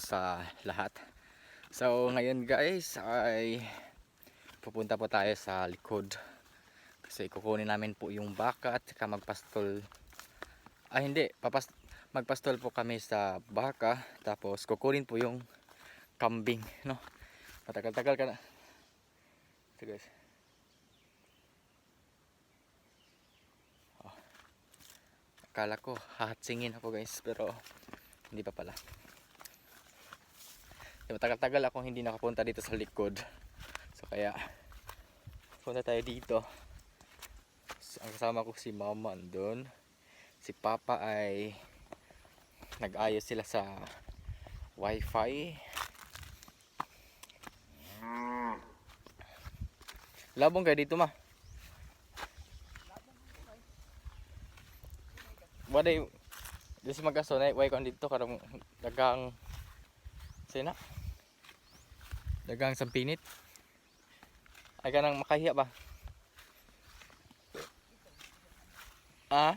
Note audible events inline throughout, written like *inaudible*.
sa lahat. So ngayon guys ay pupunta po tayo sa likod. Kasi kukunin namin po yung baka at saka magpastol. Ah hindi, papas magpastol po kami sa baka tapos kukunin po yung kambing, no? Matagal-tagal ka na. Ito guys. Oh. Akala ko hahatsingin ako guys pero hindi pa pala. So, matagal-tagal akong hindi nakapunta dito sa likod. So kaya punta tayo dito. So, ang kasama ko si mama andun. Si papa ay nag-ayos sila sa wifi. Labong kayo dito ma. Waday di si magaso na way kon dito karong dagang sina dagang sampinit ay kanang makahiya ba ah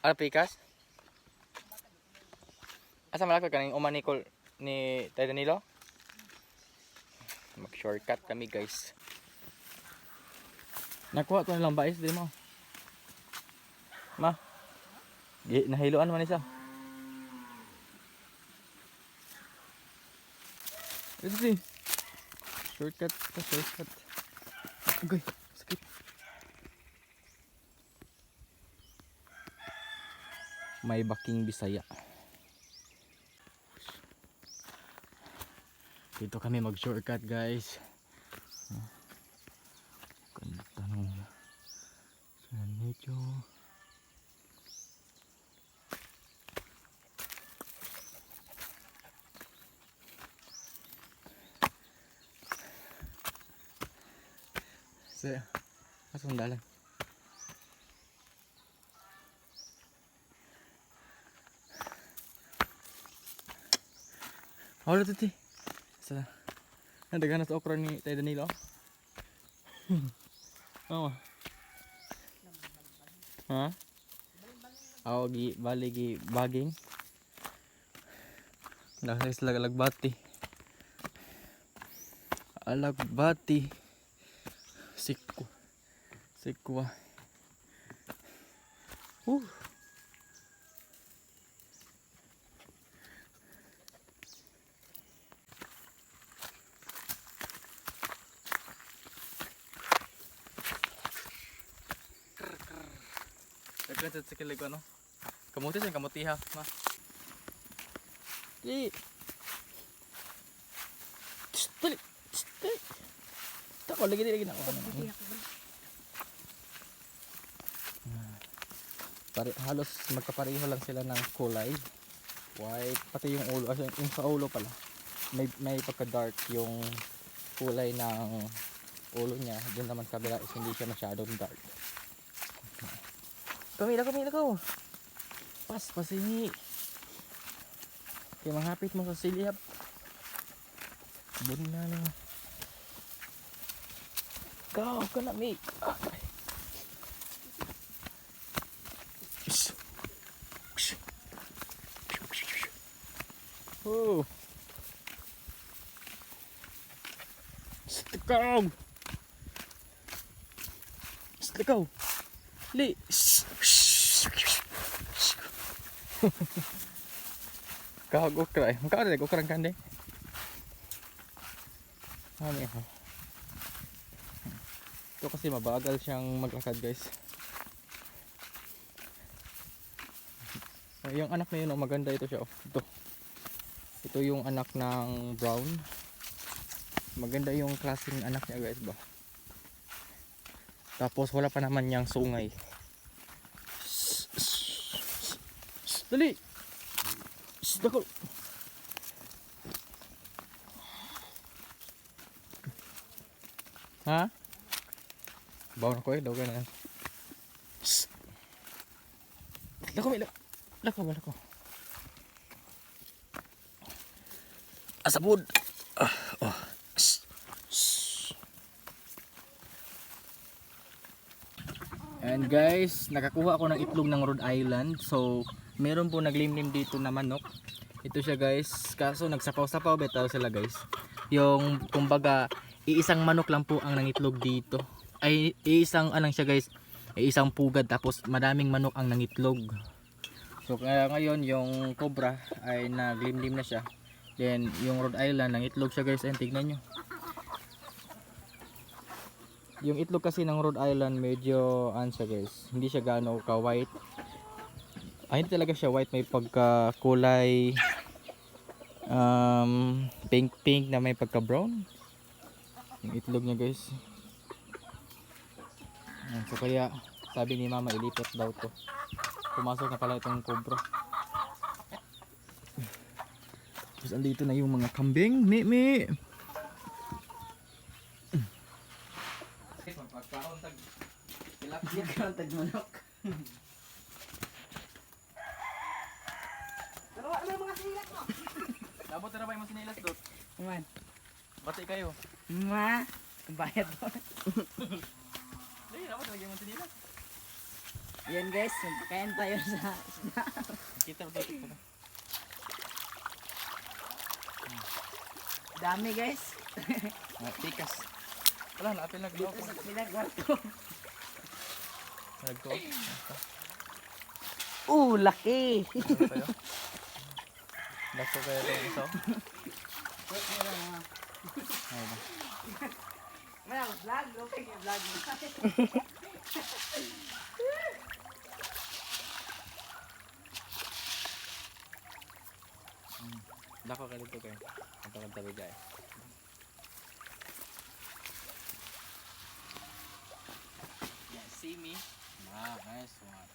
Ano pikas? Asa malakot kaning uman ni Col ni Tay Danilo? Mag shortcut kami guys. Nakuha ko nilang bais din mo. Ma. Gi nahiluan man isa. Ito si. Shortcut, pa shortcut. Agay, sakit. May baking bisaya. Dito kami mag shortcut guys. Ganda medyo Sa Asong dalan Wala titi Sa Nadagan na sa okra ni Tay Danilo Ha? Ako gi bali gi baging. Nasa isla Alagbati Alagbati Sikwa. Sikwa. Uh Daglan sa sikil ko ano. Kamuti sa kamuti ha, ma. Di. Stali. Stali. Tako lagi lagi na. Pare, halos magkapareho lang sila ng kulay. White, pati yung ulo, ah, yung sa ulo pala. May may pagka dark yung kulay ng ulo niya. Doon naman kabila is hindi siya masyadong dark. Kumila, kumila ko. Pas, pasingi. Kaya mahapit mo sa siliyap. Bun na na. Kau, ka na, mate. Ah. Shh. Shh. Oh. Stikaw. Stikaw. Li. Kau gokra. Kau ada gokra kan deh. Ano ha? Ito kasi mabagal siyang maglakad guys. Oh, yung anak na yun, maganda ito siya. Oh. Ito. Ito yung anak ng brown. Maganda yung klaseng anak niya guys ba. Tapos wala pa naman niyang sungay. Dali. Dako. Ha? Bawa ko eh, daw ka na. Lako, may lako. Lako ba, lako. Asabod. Ah, oh. And guys, nakakuha ako ng itlog ng Rhode Island. So, meron po naglimlim dito na manok. Ito siya guys. Kaso nagsapaw-sapaw betaw sila guys. Yung kumbaga, iisang manok lang po ang nangitlog dito. Ay, iisang anong siya guys. Iisang pugad tapos madaming manok ang nangitlog. So, kaya ngayon yung cobra ay naglimlim na siya. Then, yung Rhode Island, nangitlog siya guys. And tignan nyo. Yung itlog kasi ng Rhode Island medyo ano guys, hindi siya gaano ka white. Ay hindi talaga siya white, may pagka kulay um, pink pink na may pagka brown. Yung itlog niya guys. Ayan, so kaya sabi ni mama ilipat daw to. Pumasok na pala itong cobra. Tapos andito na yung mga kambing. Mi, mi. Pagkaon tag tilapia kaon tag manok. *laughs* Pero ano mga silat mo? Ba yung sinilas dot? Man. Bati kayo. Ma. Bayad mo. *laughs* Dali, labot na yung sinilas. Yan guys, magpakain tayo sa Kita ba dito? dami guys. *laughs* Ah, tikas. Wala na, apil nagdo Dito ako. sa pinagwarto. Nagdo. Uh, laki. *laughs* Ano tayo? Laso kaya ito isa. Ayun. Wala, vlog. Okay, vlog mo. Lako ka dito kayo. Ang tagal tabi guys. Yeah, see me? Ah, nice one.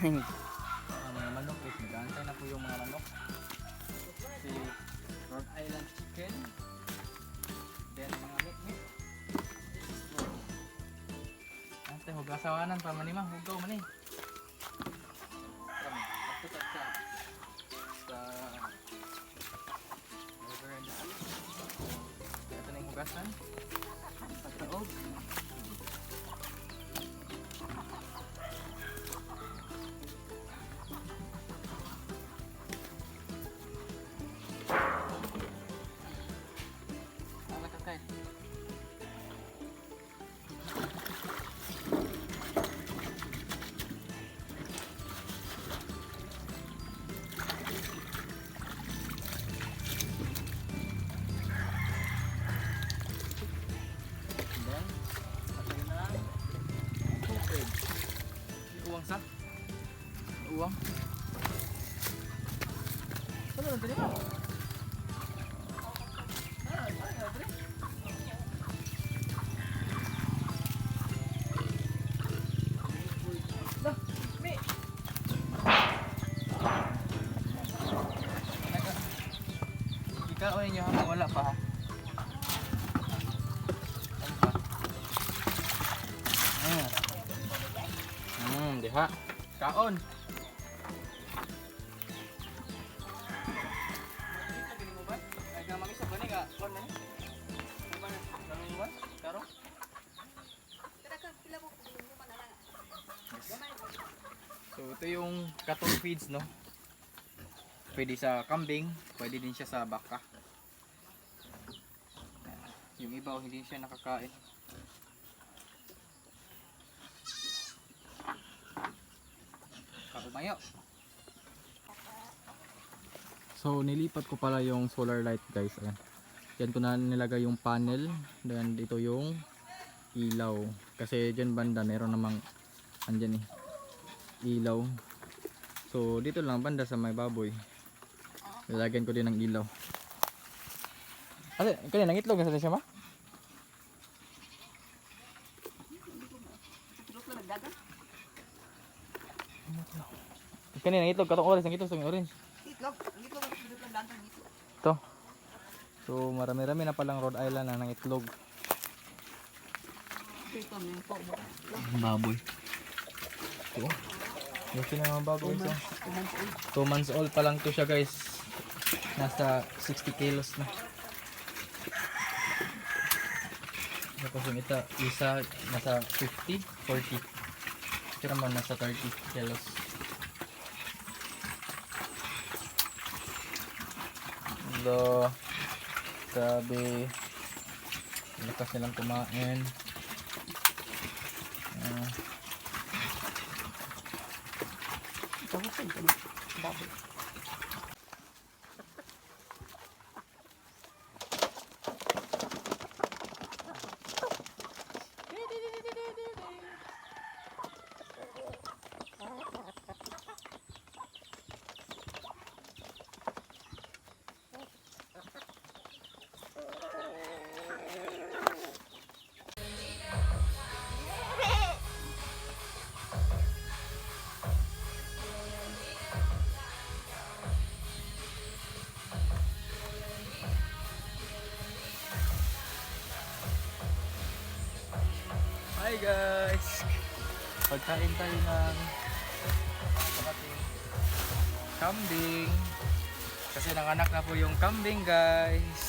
Ang mga manok guys, nag-aantay na po yung mga manok. Si Rhode Island chicken. Then mga meat-meat. Ante, hugasawanan pa manima, hugaw man eh. Ato sa sa over and out. Ito na. Tubig. Uwang sa? Uwang. Ano na dali ba? Karo? So ito yung cattle feeds no. Pwede sa kambing, pwede din siya sa baka. Yung iba oh, hindi siya nakakain. Kaumayo. So nilipat ko pala yung solar light guys. Ayan. Diyan ko na nilagay yung panel. Then dito yung ilaw. Kasi dyan banda meron namang andyan eh. Ilaw. So dito lang banda sa may baboy. Lalagyan ko din ng ilaw. Ate, kanya nangitlog na sa siya ma? Kanina ang itlog, katong orange, ang itlog, ang orange. Itlog. Itlog. Itlog lang itlog. Ito. So marami-rami na palang Rhode Island na ng itlog. Ito, may. Baboy. Ito. Laki na mga baboy ito. Kuman 2 po. months old pa lang to siya guys. Nasa 60 kilos na. Tapos yung ita, isa nasa 50, 40. Ito naman nasa 30 kilos. Hello. Grabe. Lakas nilang kumain. Ah. Pagkain tayo ng kambing. Kasi nanganak na po yung kambing guys.